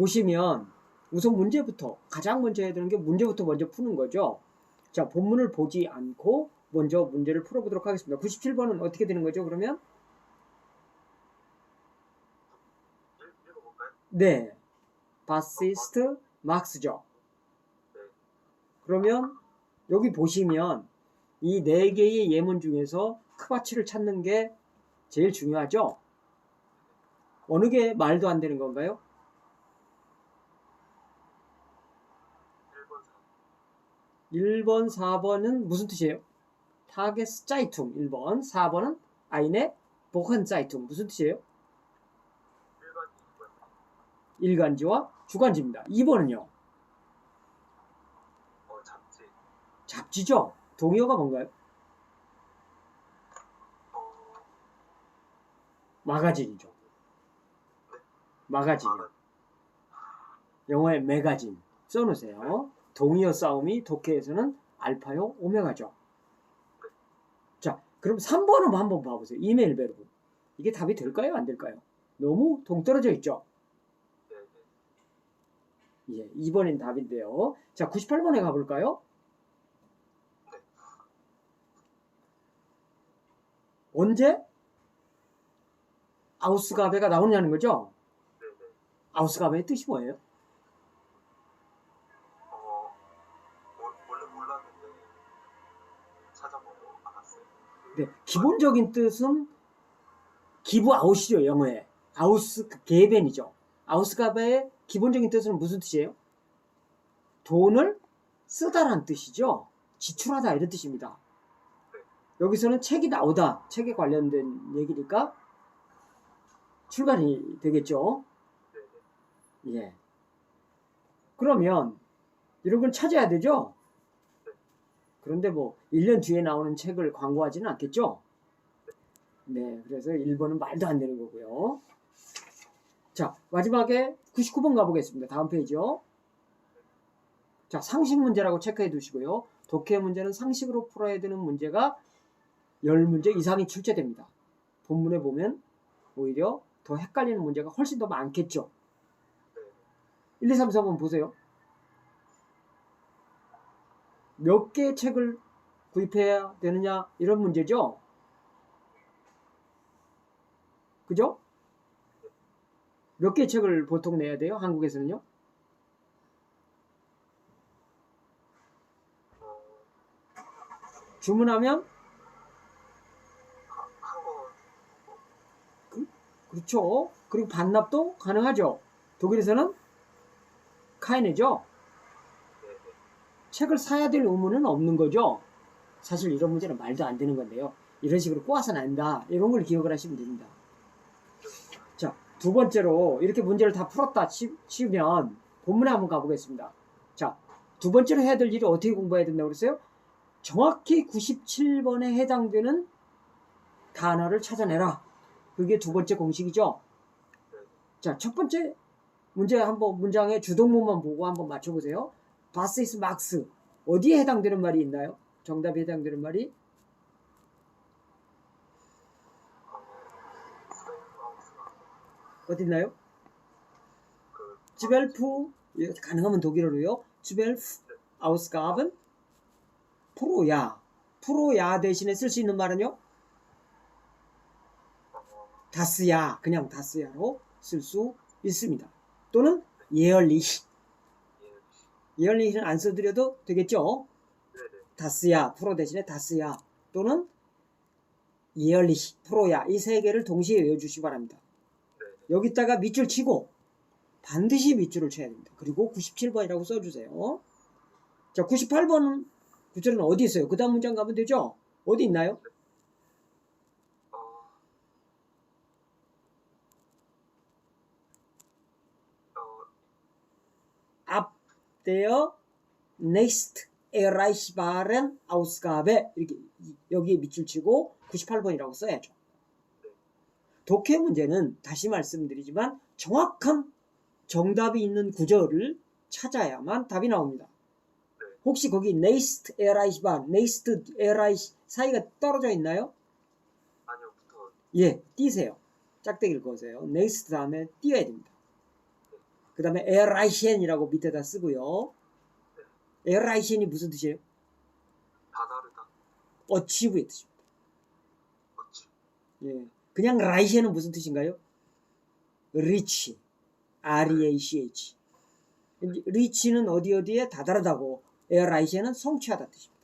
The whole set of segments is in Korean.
보시면 우선 문제부터 가장 먼저 해야 되는 게 문제부터 먼저 푸는 거죠. 자, 본문을 보지 않고 먼저 문제를 풀어보도록 하겠습니다. 97번은 어떻게 되는 거죠? 그러면? 네, 바시스트 막스죠. 그러면 여기 보시면 이 네 개의 예문 중에서 크바치를 찾는 게 제일 중요하죠. 어느 게 말도 안 되는 건가요? 1번 4 1번, 4번은 무슨 뜻이에요? 타게스 짜이퉁 1번, 4번은 아이네 보한 짜이퉁 무슨 뜻이에요? 1번 2번 일간지와 주간지입니다. 2번은요? 어 잡지 잡지죠? 동의어가 뭔가요? 어 마가진이죠. 마가진이요. 말은 영어의 매가진 써놓으세요. 동의어 싸움이 독해에서는 알파요, 오메가죠. 자, 그럼 3번은 한번 봐보세요. 이메일 베르브. 이게 답이 될까요? 안 될까요? 너무 동떨어져 있죠? 예, 2번인 답인데요. 자, 98번에 가볼까요? 언제 아우스가베가 나오냐는 거죠? 아우스가베의 뜻이 뭐예요? 기본적인 뜻은 기브 아웃이죠, 영어에. 아우스 게벤이죠. 아우스가베의 기본적인 뜻은 무슨 뜻이에요? 돈을 쓰다라는 뜻이죠. 지출하다 이런 뜻입니다. 여기서는 책이 나오다, 책에 관련된 얘기니까 출간이 되겠죠. 예. 그러면 이런 걸 찾아야 되죠? 그런데 뭐 1년 뒤에 나오는 책을 광고하지는 않겠죠? 네, 그래서 1번은 말도 안 되는 거고요. 자, 마지막에 99번 가보겠습니다. 다음 페이지요. 자, 상식 문제라고 체크해 두시고요. 독해 문제는 상식으로 풀어야 되는 문제가 10문제 이상이 출제됩니다. 본문에 보면 오히려 더 헷갈리는 문제가 훨씬 더 많겠죠. 1, 2, 3, 4번 보세요. 몇 개의 책을 구입해야 되느냐 이런 문제죠. 그죠? 몇 개의 책을 보통 내야 돼요? 한국에서는요? 어 주문하면 한거 그렇죠. 그리고 반납도 가능하죠. 독일에서는 카이네죠. 책을 사야 될 의무는 없는 거죠. 사실 이런 문제는 말도 안 되는 건데요. 이런 식으로 꼬아서는 안 된다. 이런 걸 기억을 하시면 됩니다. 자, 두 번째로 이렇게 문제를 다 풀었다 치, 치면 본문에 한번 가보겠습니다. 자, 두 번째로 해야 될 일이 어떻게 공부해야 된다고 그랬어요? 정확히 97번에 해당되는 단어를 찾아내라. 그게 두 번째 공식이죠. 자, 첫 번째 문제 한번 문장의 주동문만 보고 한번 맞춰보세요. 바시스 막스 어디에 해당되는 말이 있나요? 정답에 해당되는 말이 어디 있나요? 그 즈벨프 예, 가능하면 독일어로요. 즈벨프 아우스가븐 프로야 프로야 대신에 쓸 수 있는 말은요? 어, 다스야 그냥 다스야로 쓸 수 있습니다. 또는 예얼리히 예 예얼리히는 안 써드려도 되겠죠? 네네 다스야 프로 대신에 다스야 또는 예얼리히 프로야 이 세 개를 동시에 외워주시기 바랍니다. 네네 여기다가 밑줄 치고 반드시 밑줄을 쳐야 됩니다. 그리고 97번이라고 써주세요. 자, 98번은 구절은 어디 있어요? 그 다음 문장 가면 되죠? 어디 있나요? 어 어, 앞대어 next erreichbaren Ausgabe 이렇게 이- 여기에 밑줄 치고 98번이라고 써야죠. 독해 문제는 다시 말씀드리지만 정확한 정답이 있는 구절을 찾아야만 답이 나옵니다. 혹시 거기 next erreichbar, next erreich 사이가 떨어져 있나요? 아니요 붙어 예, 띄세요. 짝대기를 거세요. next 다음에 띄어야 됩니다. 그 다음에 에라이시엔이라고 밑에다 쓰고요. 에라이시엔이 무슨 뜻이에요? 다 다르다. 어치브의 뜻입니다. 어찌? 예. 그냥 라이시엔은 무슨 뜻인가요? 리치. R-E-A-C-H. 리치는 어디 어디에 다다르다고 에라이시엔은 성취하다 뜻입니다.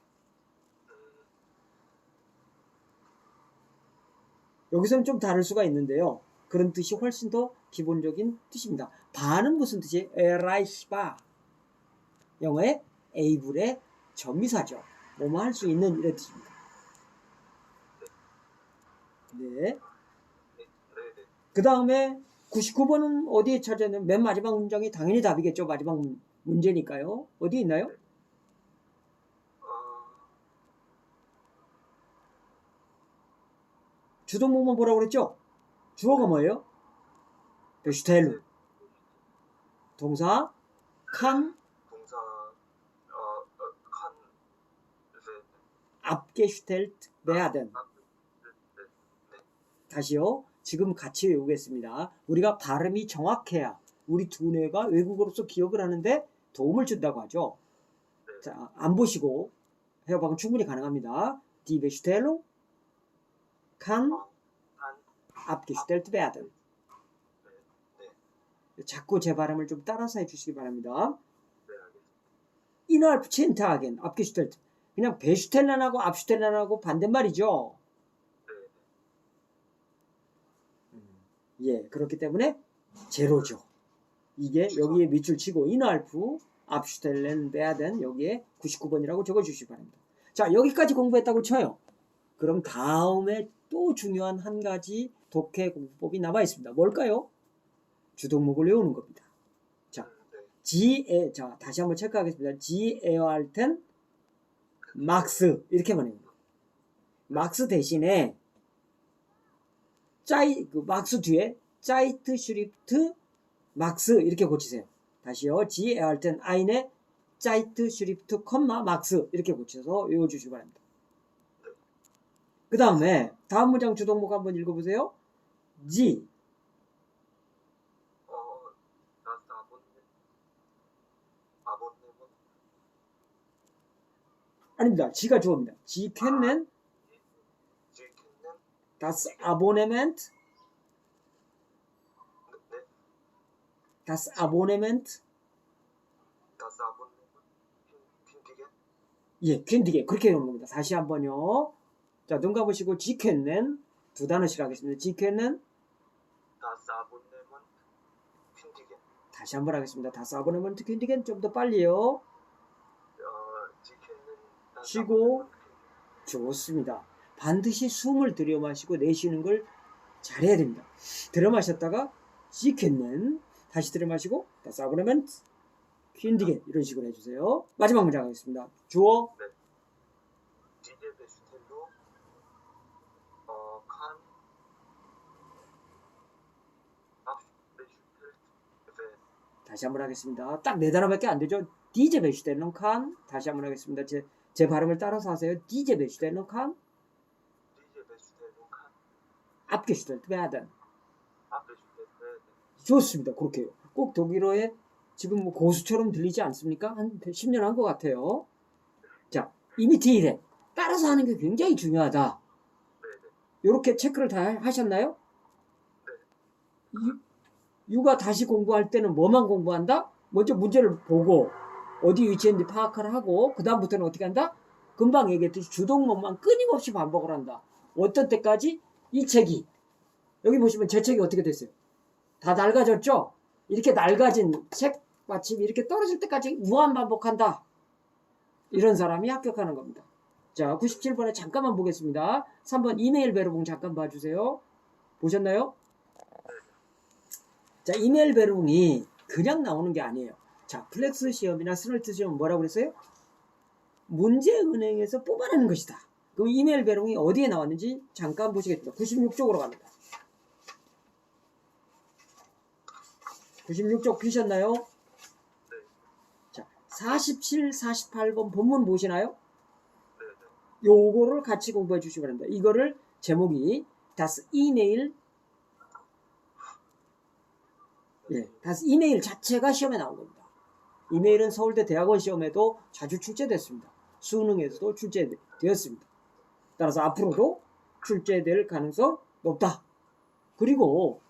여기서는 좀 다를 수가 있는데요. 그런 뜻이 훨씬 더 기본적인 뜻입니다. 바는 무슨 뜻이에요? 에라이시바. 영어의 에이블의 전미사죠. 뭐뭐 할 수 있는 이런 뜻입니다. 네. 그 다음에 99번은 어디에 찾았냐면 맨 마지막 문장이 당연히 답이겠죠. 마지막 문- 문제니까요. 어디 있나요? 어, 주동목만 뭐라고 그랬죠? 주어가 뭐예요? 베슈텔루. 동사 칸 동사, 어, 어, 칸, 네, 압게슈텔트 네, 네, 다시요. 지금 같이 외우겠습니다. 우리가 발음이 정확해야 우리 두뇌가 외국어로서 기억을 하는데 도움을 준다고 하죠. 네. 자, 안 보시고 해봐면 충분히 가능합니다. Die Bestellung kann 어, 칸, abgestellt werden. 자꾸 제 발음을 좀 따라서 해주시기 바랍니다. 네, 알겠습니다. innerhalb 10 Tagen abgestellt. 그냥 베슈텔란하고 압슈텔란하고 반대말이죠. 네, 네. 예, 그렇기 때문에 제로죠. 이게 여기에 밑줄 치고 innerhalb 압슈텔렌 werden 여기에 99번이라고 적어주시기 바랍니다. 자, 여기까지 공부했다고 쳐요. 그럼 다음에 또 중요한 한 가지 독해 공부법이 남아 있습니다. 뭘까요? 주동목을 외우는 겁니다. 자. 지에 자 다시 한번 체크하겠습니다. 할땐 막스 이렇게만 해요. 막스 대신에 짜이 그 막스 뒤에 짜이트 슈리프트 막스 이렇게 고치세요. 다시요. 지에어 할땐 아인에 짜이트 슈리프트 컴마 막스 이렇게 고쳐서 외워주시기 바랍니다. 그 다음에 다음 문장 주동목 한번 읽어보세요. 지 어, 나스 아본네, 아본네는, 아닙니다. 지가 주어입니다. 지 캔넨 das Abonnement 네, das Abonnement 예, 퀸디게 그렇게 외우는 겁니다. 다시 한번요. 자, 눈 감으시고 지켰는 두 단어씩 하겠습니다. 핀디게, 다시 한번 하겠습니다. 다스 아보네먼트 퀸디겐 좀 더 빨리요. 쉬고. 좋습니다. 반드시 숨을 들여 마시고 내쉬는 걸 잘해야 됩니다. 들여 마셨다가 지켰는 다시 들여 마시고 다스 아보네먼트 퀸디겐 이런 식으로 해주세요. 마지막 문장 하겠습니다. 주어 디제 베스텔로, 어, 베슈텔, 네, 다시 한번 하겠습니다. 딱 네 단어밖에 안 되죠. 디제 베슈텔런 칸 다시 한번 하겠습니다. 제, 제 발음을 따라서 하세요. 베슈텔, 네, 좋습니다. 그렇게 해요. 꼭 독일어에 지금 뭐 고수처럼 들리지 않습니까? 한 10년 한 것 같아요. 자, 이미테이레 따라서 하는 게 굉장히 중요하다. 네, 네. 이렇게 체크를 다 하셨나요? 유, 유가 다시 공부할 때는 뭐만 공부한다? 먼저 문제를 보고 어디 위치인지 파악을 하고 그 다음부터는 어떻게 한다? 금방 얘기했듯이 주동목만 끊임없이 반복을 한다. 어떤 때까지? 이 책이 여기 보시면 제 책이 어떻게 됐어요? 다 낡아졌죠? 이렇게 낡아진 책 마침 이렇게 떨어질 때까지 무한 반복한다. 이런 사람이 합격하는 겁니다. 자, 97번에 잠깐만 보겠습니다. 3번 이메일 베르봉 잠깐 봐주세요. 보셨나요? 자, 이메일 베르봉이 그냥 나오는 게 아니에요. 자, 플렉스 시험이나 스널트 시험 뭐라고 그랬어요? 문제 은행에서 뽑아내는 것이다. 그럼 이메일 베르봉이 어디에 나왔는지 잠깐 보시겠습니다. 96쪽으로 갑니다. 96쪽 피셨나요? 자, 47, 48번 본문 보시나요? 네, 네. 요거를 같이 공부해 주시기 바랍니다. 이거를 제목이 Das E-Mail 예, 다시 이메일 자체가 시험에 나온 겁니다. 이메일은 서울대 대학원 시험에도 자주 출제됐습니다. 수능에서도 출제되었습니다. 따라서 앞으로도 출제될 가능성 높다. 그리고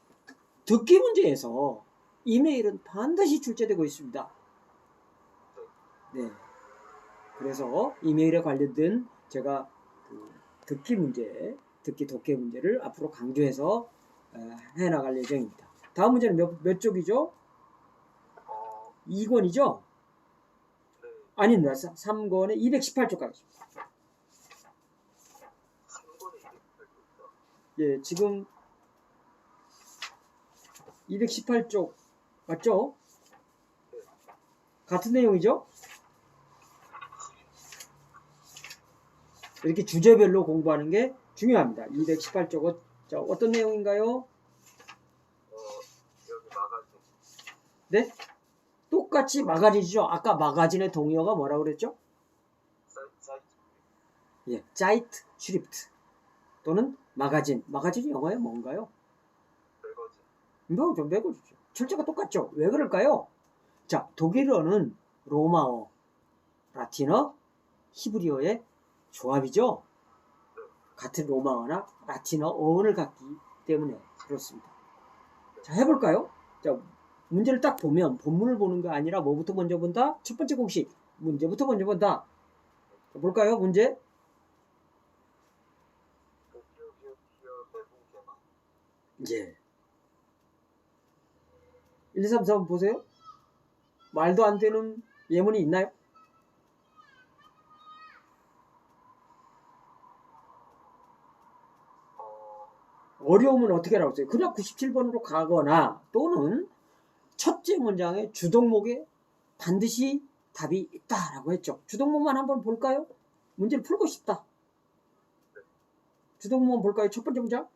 듣기 문제에서 이메일은 반드시 출제되고 있습니다. 네. 그래서 이메일에 관련된 제가 그 듣기 문제, 듣기 독해 문제를 앞으로 강조해서 어, 해나갈 예정입니다. 다음 문제는 몇, 몇 쪽이죠? 어, 2권이죠? 네. 아닙니다. 3권에 218쪽 가겠습니다. 3번에 208쪽. 예, 지금 218쪽 맞죠? 같은 내용이죠? 이렇게 주제별로 공부하는 게 중요합니다. 218쪽은 자, 어떤 내용인가요? 어. 네? 똑같이 마가진이죠. 아까 마가진의 동의어가 뭐라고 그랬죠? 예, 자이트 슈리프트 또는 마가진. 마가진이 영어에 뭔가요? 매거진. 이거 좀 매고주죠. 출제가 똑같죠. 왜 그럴까요? 자, 독일어는 로마어, 라틴어, 히브리어의 조합이죠. 같은 로마어나 라틴어 어원을 갖기 때문에 그렇습니다. 자, 해볼까요? 자, 문제를 딱 보면 본문을 보는 게 아니라 뭐부터 먼저 본다? 첫 번째 공식 문제부터 먼저 본다. 자, 볼까요? 문제. 예. 1, 2, 3, 4 한번 보세요. 말도 안 되는 예문이 있나요? 어, 어려우면 어떻게 하라고 했어요? 그냥 97번으로 가거나 또는 첫째 문장의 주동목에 반드시 답이 있다라고 했죠. 주동목만 한번 볼까요? 문제를 풀고 싶다. 주동목만 볼까요? 첫 번째 문장.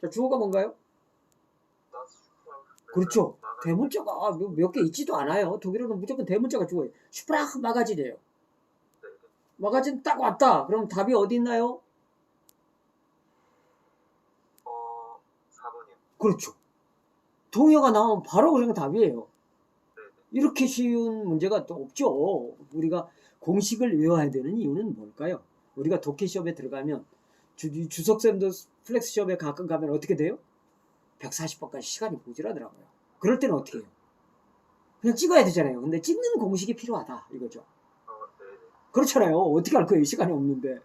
자, 주어가 뭔가요? 그렇죠. 대문자가 몇 개 있지도 않아요. 독일어는 무조건 대문자가 주어예요. 슈프라흐 마가진이에요. 네, 네. 마가진 딱 왔다. 그럼 답이 어디 있나요? 어, 4번이요. 그렇죠. 동의어가 나오면 바로 그냥 답이에요. 네, 네. 이렇게 쉬운 문제가 또 없죠. 우리가 공식을 외워야 되는 이유는 뭘까요? 우리가 독해 시험에 들어가면 주, 주석쌤도 플렉스 시험에 가끔 가면 어떻게 돼요? 140번까지 시간이 모자라더라고요. 그럴 때는 어떻게 해요? 그냥 찍어야 되잖아요. 근데 찍는 공식이 필요하다 이거죠. 어, 네, 네. 그렇잖아요. 어떻게 할 거예요? 시간이 없는데.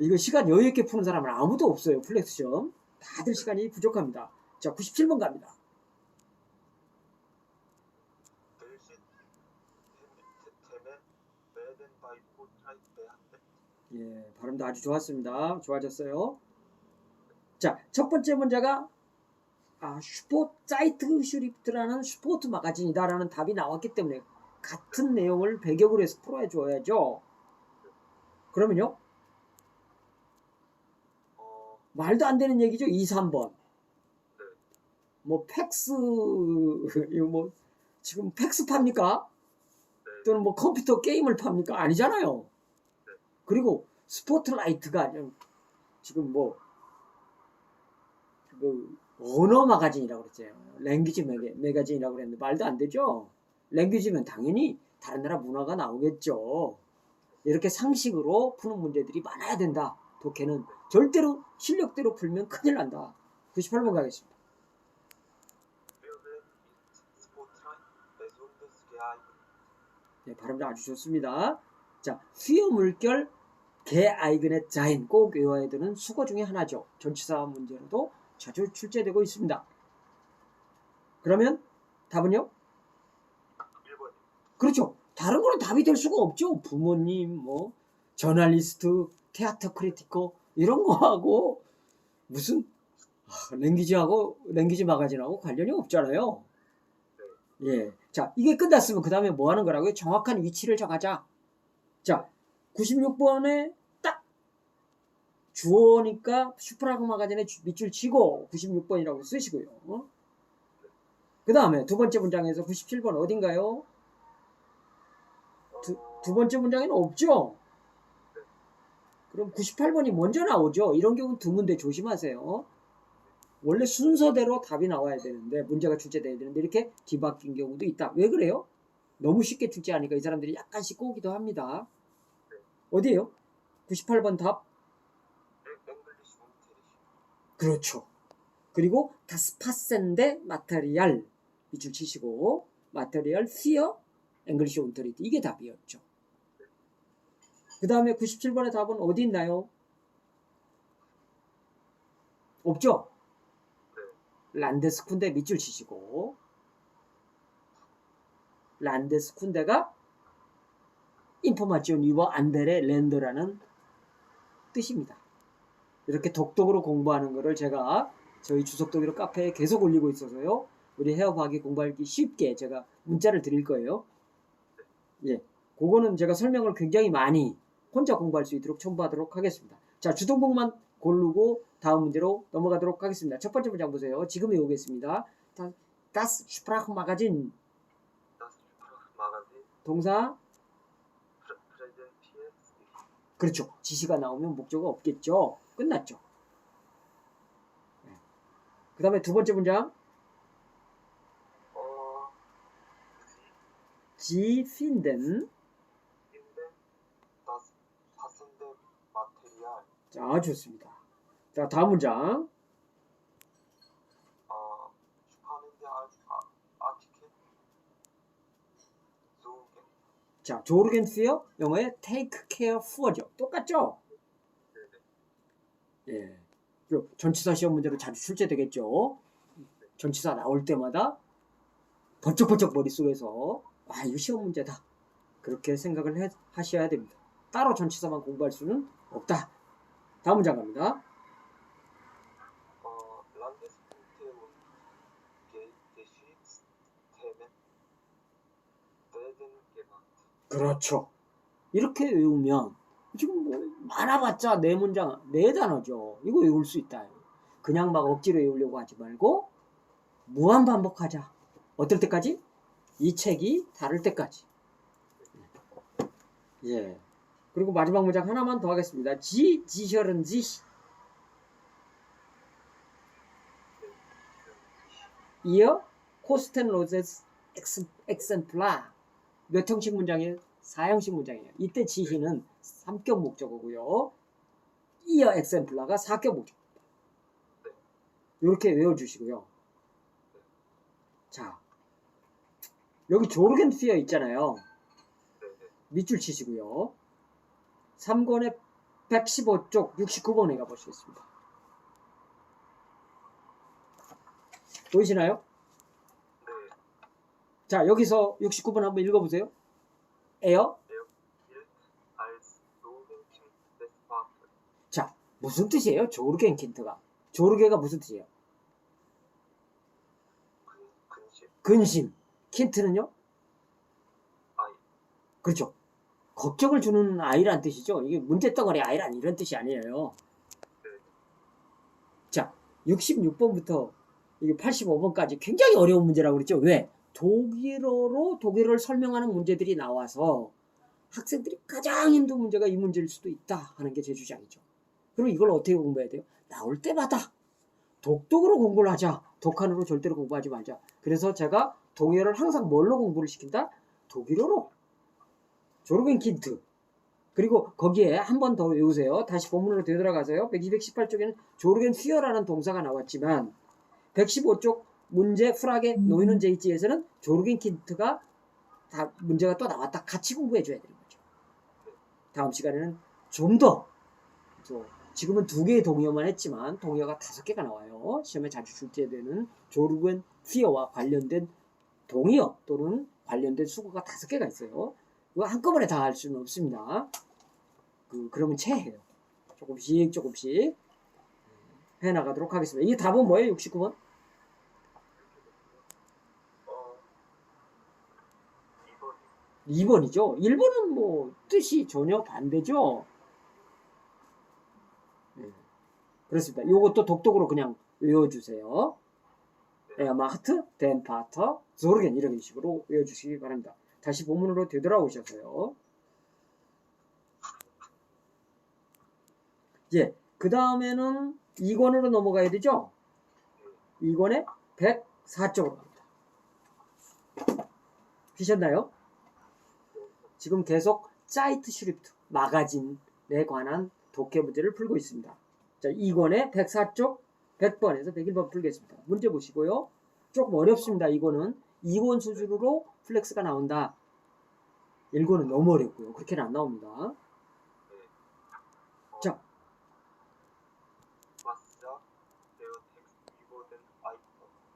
이거 시간 여유 있게 푸는 사람은 아무도 없어요. 플렉스 시험. 다들 시간이 부족합니다. 자, 97번 갑니다. 예, 발음도 아주 좋았습니다. 좋아졌어요. 자, 첫 번째 문제가 아, 슈포자이트 슈리프트라는 슈포트 마가진이다라는 답이 나왔기 때문에 같은 내용을 배경으로 해서 풀어줘야죠. 그러면요, 어, 말도 안 되는 얘기죠. 2, 3번. 네. 뭐 팩스 이거 뭐 지금 팩스 팝니까? 네. 또는 뭐 컴퓨터 게임을 팝니까? 아니잖아요. 그리고 스포트라이트가 지금 뭐 그 언어 마가진이라고 그랬잖아요. 랭귀지 매가, 매가진이라고 그랬는데 말도 안 되죠. 랭귀지면 당연히 다른 나라 문화가 나오겠죠. 이렇게 상식으로 푸는 문제들이 많아야 된다. 독해는 절대로 실력대로 풀면 큰일 난다. 98번 가겠습니다. 네, 발음도 아주 좋습니다. 자, 수요 물결 개 아이근의 자인 꼭 외워야 되는 수거 중에 하나죠. 전치사 문제로도 자주 출제되고 있습니다. 그러면 답은요? 1번이요. 그렇죠. 다른 거는 답이 될 수가 없죠. 부모님, 뭐 저널리스트, 테아터 크리티커 이런 거하고 무슨 아, 랭귀지하고 랭귀지 마가진하고 관련이 없잖아요. 예. 자, 이게 끝났으면 그 다음에 뭐 하는 거라고요? 정확한 위치를 정하자. 자, 96번에 딱 주어니까 슈퍼라그 마가진에 주- 밑줄 치고 96번이라고 쓰시고요. 그 다음에 두 번째 문장에서 97번 어딘가요? 두, 어, 두 번째 문장에는 없죠? 그럼 98번이 먼저 나오죠? 이런 경우는 드문데 조심하세요. 원래 순서대로 답이 나와야 되는데 문제가 출제돼야 되는데 이렇게 뒤바뀐 경우도 있다. 왜 그래요? 너무 쉽게 출제하니까 이 사람들이 약간씩 꼬기도 합니다. 어디에요? 98번 답. 그렇죠. 그리고 다스파센데 마테리알 밑줄 치시고 마테리알 피어 앵글리시 온터리티 이게 답이었죠. 그 다음에 97번의 답은 어디 있나요? 없죠? 란데스쿤데 밑줄 치시고 란데스쿤데가 인포마치온 위버 안데레 랜더라는 뜻입니다. 이렇게 독독으로 공부하는 거를 제가 저희 주석독일어 카페에 계속 올리고 있어서요. 우리 헤어과학이 공부하기 쉽게 제가 문자를 드릴 거예요. 예. 그거는 제가 설명을 굉장히 많이 혼자 공부할 수 있도록 첨부하도록 하겠습니다. 자, 주동복만 고르고 다음 문제로 넘어가도록 하겠습니다. 첫 번째 문장 보세요. 지금 외우겠습니다. 다- Das Das Sprachmagazin 동사. 그렇죠. 지시가 나오면 목적어 없겠죠. 끝났죠. 그 다음에 두 번째 문장 어, Sie finden finden 자 좋습니다. 자 다음 문장 어, A- Artikel suchen. 자 조르겐 피어 영어의 take care for죠. 똑같죠? 예. 그 전치사 시험 문제로 자주 출제되겠죠. 전치사 나올 때마다 번쩍번쩍 머릿속에서 아 이거 시험 문제다. 그렇게 생각을 해- 하셔야 됩니다. 따로 전치사만 공부할 수는 없다. 다음 문장 갑니다. 어. 그렇죠. 이렇게 외우면 지금 뭐 많아봤자 네 문장 네 단어죠. 이거 외울 수 있다. 그냥 막 억지로 외우려고 하지 말고 무한 반복하자. 어떨 때까지? 이 책이 다를 때까지. 예. 그리고 마지막 문장 하나만 더 하겠습니다. 지 지셔른 지 이어 코스텐 로제스 엑센플라 몇 형식 문장이에요? 4형식 문장이에요. 이때 지시는 3격 목적어고요. 이어 엑센플라가 4격 목적어. 이렇게 외워주시고요. 자, 여기 조르겐피어 있잖아요. 네네. 밑줄 치시고요. 3권의 115쪽 69번에 가보시겠습니다. 보이시나요? 네. 자, 여기서 69번 한번 읽어보세요. 에어? Vaters. 자, 무슨 뜻이에요? 조르겐 킨트가. 조르게가 무슨 뜻이에요? 근, 근심, 근심. 킨트는요? 그렇죠. 걱정을 주는 아이란 뜻이죠. 이게 문제덩어리 아이란 이런 뜻이 아니에요. 자, 66번부터 이게 85번까지 굉장히 어려운 문제라고 그랬죠. 왜? 독일어로 독일어를 설명하는 문제들이 나와서 학생들이 가장 힘든 문제가 이 문제일 수도 있다 하는 게 제 주장이죠. 그럼 이걸 어떻게 공부해야 돼요? 나올 때마다 독독으로 공부를 하자. 독한으로 절대로 공부하지 말자. 그래서 제가 독일어를 항상 뭘로 공부를 시킨다? 독일어로. 조르겐 킨트. 그리고 거기에 한 번 더 외우세요. 다시 본문으로 되돌아가세요. 218쪽에는 조르겐 휘어라는 동사가 나왔지만 115쪽 문제 풀하게 놓이는 제이지에서는 조르겐 킨트가 다 문제가 또 나왔다. 같이 공부해 줘야 되는 거죠. 다음 시간에는 좀 더 지금은 두 개의 동의어만 했지만 동의어가 다섯 개가 나와요. 시험에 자주 출제되는 조르겐 휘어와 관련된 동의어 또는 관련된 수거가 다섯 개가 있어요. 이거 한꺼번에 다 할 수는 없습니다. 그 그러면 체해요. 조금씩 조금씩 해 나가도록 하겠습니다. 이게 답은 뭐예요? 69번? 어, 2번. 2번이죠. 1번은 뭐 뜻이 전혀 반대죠. 네. 그렇습니다. 이것도 독독으로 그냥 외워주세요. 에어마하트, 덴파터, 조르겐 이런 식으로 외워주시기 바랍니다. 다시 본문으로 되돌아오셔서요. 예, 그 다음에는 2권으로 넘어가야 되죠? 2권에 104쪽으로 갑니다. 피셨나요? 지금 계속 짜이트 슈리프트 마가진에 관한 독해 문제를 풀고 있습니다. 자, 2권에 104쪽 100번에서 101번 풀겠습니다. 문제 보시고요. 조금 어렵습니다. 이거는 2권 수준으로 플렉스가 나온다. 1권은 너무 어렵고요. 그렇게는 안 나옵니다. 어, 자.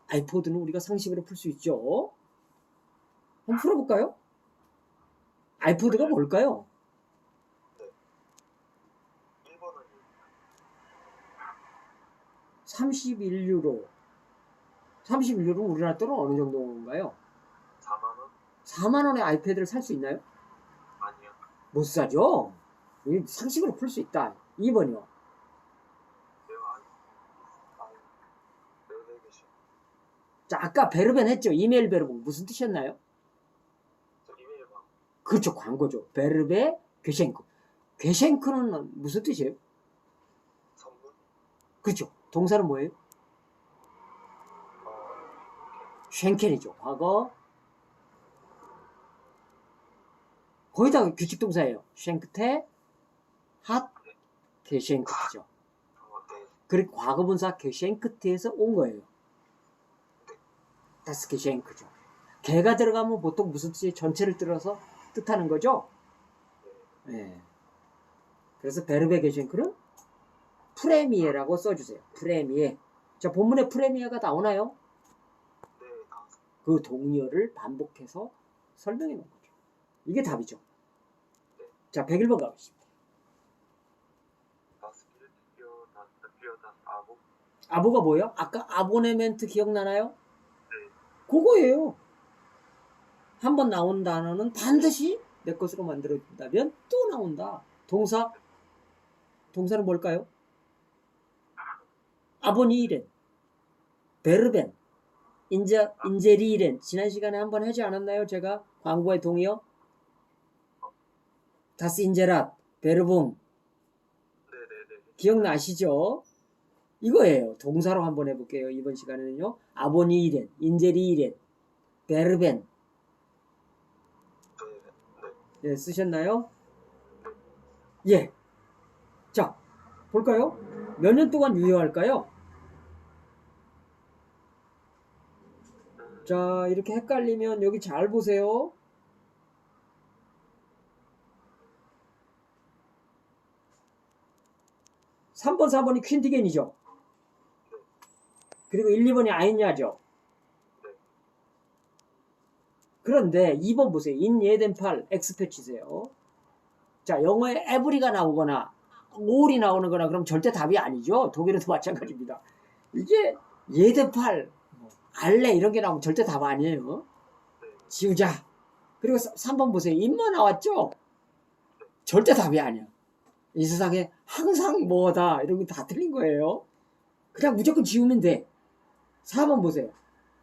아이포드는 우리가 상식으로 풀 수 있죠. 한번 풀어볼까요? 아이포드가 뭘까요? 1번은 31유로. 31유로 우리나라 돈은 어느 정도인가요? 4만원? 4만 원의 아이패드를 살 수 있나요? 아니요 못 사죠. 상식으로 풀 수 있다. 2번이요. 에어 아이 아이 내비게이션 자, 아까 베르벤 했죠. 이메일 베르벤 무슨 뜻이었나요? 그렇죠. 광고죠. 베르베 괴셴크. 괴셴크는 무슨 뜻이에요? 선물 그렇죠. 동사는 뭐예요? 어 쉔켄이죠. 과거. 거의 다 규칙 동사예요. 쉔크테, 핫, 게쉔크트죠. 어, 네 그리고 과거 분사 게쉔크트에서 온 거예요. 다스 게쉔크죠. 개가 들어가면 보통 무슨 뜻이 전체를 들어서 뜻하는 거죠? 예. 그래서 베르베 게쉔크는 프레미에라고 써주세요. 프레미에. 자, 본문에 프레미에가 나오나요? 네. 그 동의어를 반복해서 설명해 놓은 거죠. 이게 답이죠. 자, 101번 가보겠습니다. 아보가 뭐예요? 아까 아보네멘트 기억나나요? 그거예요. 한번 나온 단어는 반드시 내 것으로 만들어준다면 또 나온다. 동사, 동사는 뭘까요? 아보니 이렌, 베르벤, 인제, 인제리이렌. 지난 시간에 한 번 하지 않았나요? 제가 광고의 동의어? 다스 인제랏, 베르봉. 기억나시죠? 이거예요. 동사로 한번 해볼게요. 이번 시간에는요. 아보니 이렌, 인제리 이렌, 베르벤. 네, 네. 네, 쓰셨나요? 예. 자, 볼까요? 몇 년 동안 유효할까요? 자, 이렇게 헷갈리면 여기 잘 보세요. 삼번 4번이 퀸디겐이죠. 그리고 1, 2번이 아이냐죠. 그런데 2번 보세요. 인 예덴팔 엑스패치세요. 자, 영어에 에브리가 나오거나 올이 나오는 거나 그럼 절대 답이 아니죠. 독일어도 마찬가지입니다. 이게 예덴팔, 뭐, 알레 이런 게 나오면 절대 답 아니에요. 지우자. 그리고 3번 보세요. 인만 나왔죠? 절대 답이 아니야. 이 세상에 항상 뭐다 이런 게다 틀린 거예요. 그냥 무조건 지우면 돼. 4번 보세요.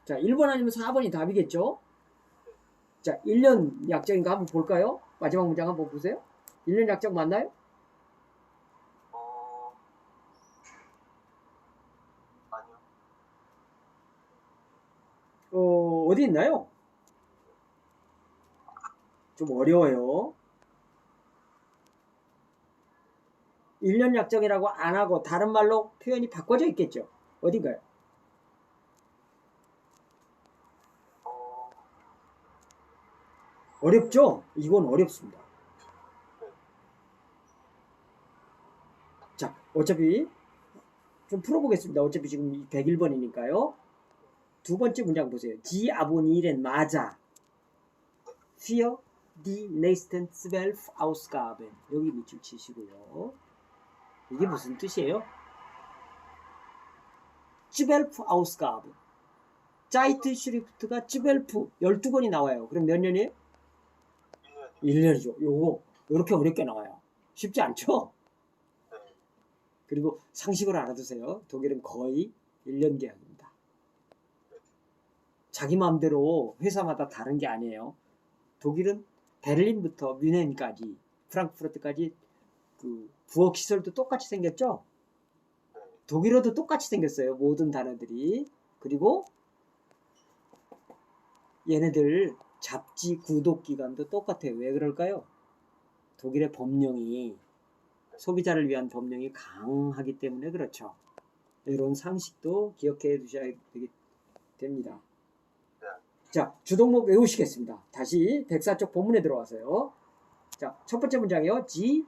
자, 1번 아니면 4번이 답이겠죠? 자, 1년 약정인가 한번 볼까요? 마지막 문장 한번 보세요. 1년 약정 맞나요? 어, 아니요. 어, 어디 있나요? 좀 어려워요. 1년 약정이라고 안 하고 다른 말로 표현이 바꿔져 있겠죠? 어딘가요? 어, 어렵죠? 이건 어렵습니다. 자, 어차피 좀 풀어보겠습니다. 어차피 지금 101번이니까요. 두 번째 문장 보세요. Die abonnieren 맞아. Für die nächsten zwölf Ausgaben. 여기 밑줄 치시고요. 이게 무슨 뜻이에요? zwölf Ausgaben. 짜이트 슈리프트가 zwölf 12권이 나와요. 그럼 몇 년이에요? 1년이요. 1년이죠. 요거 이렇게 어렵게 나와요. 쉽지 않죠? 네. 그리고 상식으로 알아두세요. 독일은 거의 1년 계약입니다. 자기 마음대로 회사마다 다른 게 아니에요. 독일은 베를린부터 뮌헨까지 프랑크푸르트까지 그 부엌 시설도 똑같이 생겼죠? 네. 독일어도 똑같이 생겼어요. 모든 단어들이. 그리고 얘네들 잡지 구독 기간도 똑같아요. 왜 그럴까요? 독일의 법령이 소비자를 위한 법령이 강하기 때문에 그렇죠. 이런 상식도 기억해 두셔야 됩니다. 자, 주동목 외우시겠습니다. 다시 104쪽 본문에 들어와서요. 자, 첫 번째 문장이요. G.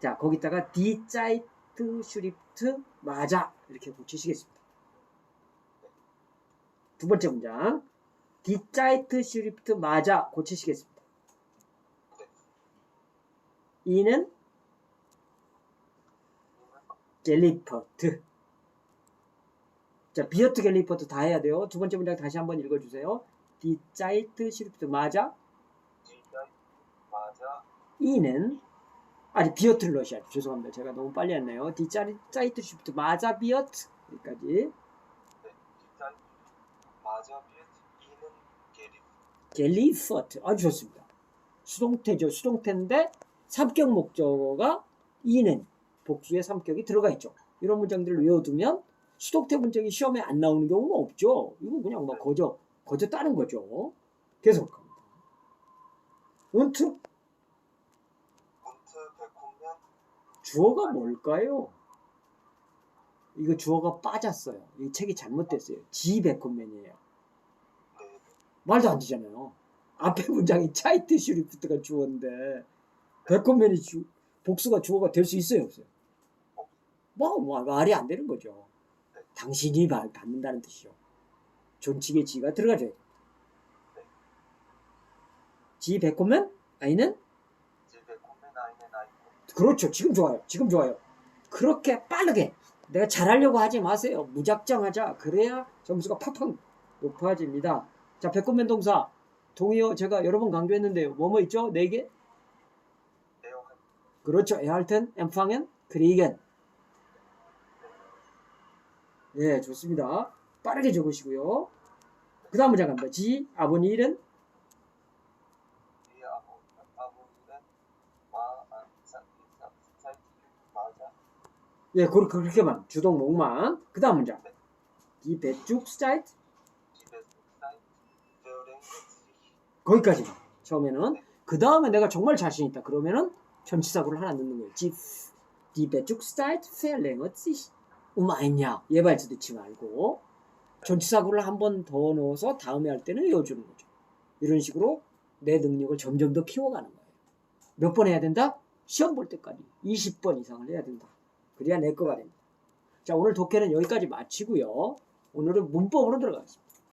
자, 거기다가 die Zeit Schrift 맞아. 이렇게 고치시겠습니다. 두 번째 문장. die Zeit Schrift 맞아. 고치시겠습니다. 이는 갤리퍼트. 자, 비어트 갤리퍼트 다 해야 돼요. 두 번째 문장 다시 한번 읽어주세요. die Zeit Schrift 맞아. 맞아. 이는 아니 비어트를 넣으셔야 죠. 죄송합니다. 제가 너무 빨리 했네요. die Zeit Schrift 맞아 비어트 여기까지. 네. 맞아 이는. 갤리퍼트 아주 좋습니다. 수동태죠. 수동태인데 삼격 목적어가 이는 복수의 삼격이 들어가 있죠. 이런 문장들을 외워두면 수동태 문장이 시험에 안 나오는 경우는 없죠. 이거 그냥 막 거저 거저 따는 거죠. 계속 갑니다. 운트 베콤면 주어가 뭘까요? 이거 주어가 빠졌어요. 이 책이 잘못됐어요. 지베콘맨이에요. 네. 말도 안 되잖아요. 앞에 문장이 차이트 슈리프트가 주어인데 베콘맨이 주, 복수가 주어가 될 수 있어요, 없어요? 뭐, 뭐 말이 안 되는 거죠. 당신이 말 받는다는 뜻이요. 존칭의 지가 들어가줘야 돼. 지 베콘맨 아이는 지 베콤면 아이는 아이고. 그렇죠. 지금 좋아요. 지금 좋아요. 그렇게 빠르게 내가 잘하려고 하지 마세요. 무작정 하자. 그래야 점수가 팍팍 높아집니다. 자, 배꼽맨 동사. 동의어 제가 여러 번 강조했는데요. 뭐뭐 있죠? 네 개? 에어한 그렇죠. 에할텐, 엠팡엔, 크리겐. 네, 좋습니다. 빠르게 적으시고요. 그 다음 문장 갑니다. 지, 아버니 일은 이. 예, 그렇- 그렇게만. 주동 목만. 그 다음 문장. 이 배쭉 스타이트 거기까지만 처음에는 그 다음에 내가 정말 자신 있다 그러면은 전치사구를 하나 넣는 거예요. 지 die Bezugszeit ein Jahr. 예발치 넣지 말고 전치사구를 한 번 더 넣어서 다음에 할 때는 외워주는 거죠. 이런 식으로 내 능력을 점점 더 키워가는 거예요. 몇 번 해야 된다? 시험 볼 때까지 20번 이상을 해야 된다. 그래야 내 거가 됩니다. 자 오늘 독해는 여기까지 마치고요. 오늘은 문법으로 들어가겠습니다.